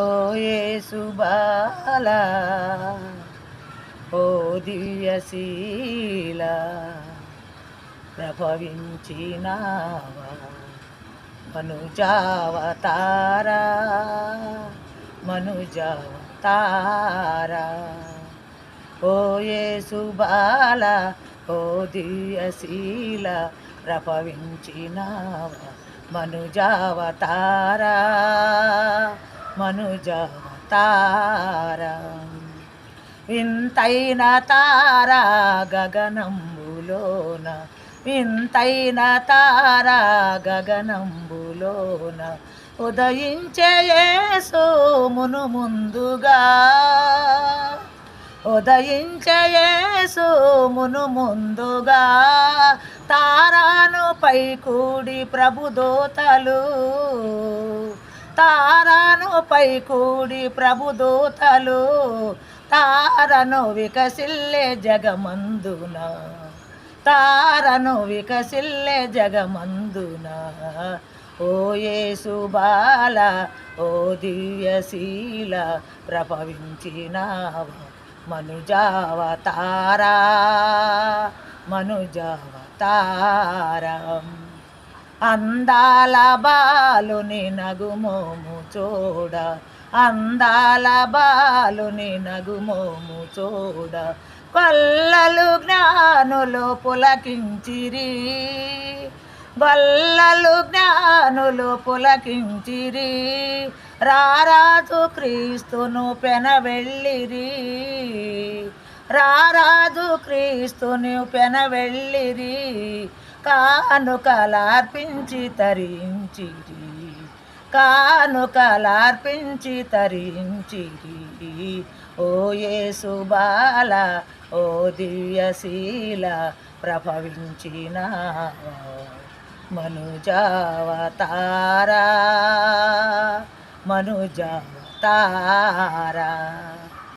ఓ యేసుబాల ఓ దివ్యశీల ప్రభవించినావా మనుజావతారా మనుజావతారా. ఓ యేసుబాల ఓ దివ్యశీల ప్రభవించినావా మనుజావతారా. మనుజావతారా వింతైన తార గగనంబులోన వింతైన తార గగనంబులోన ఉదయించే యేసు మును ముందుగా. ఉదయించే యేసు మును ముందుగా. తారాను పై కూడి ప్రభుదోతలు తారాను పై కూడి ప్రభుదూతలు తారను వికసిల్లే జగమందున. తారను వికసిల్లే జగమందున. ఓ యేసు బాల ఓ దివ్యశీల ప్రభవించినావ మనుజావతారా మనుజావతారా అందాల బాలుని నగుమోము చూడ. అందాల బాలుని నగుమోము చూడ. కొల్లలు జ్ఞానులు పులకించిరి. గొల్లలు జ్ఞానులు పులకించిరి. రారాజు క్రీస్తును పెనవెళ్ళిరి రారాజు క్రీస్తుని పెనవెళ్ళిరి కానుకలార్పించి తరించిరి. కానుకలార్పించి తరించిరి. ఓ యేసు బాల ఓ దివ్యశీల ప్రభవించిన మనుజావతారా మనుజావతారా.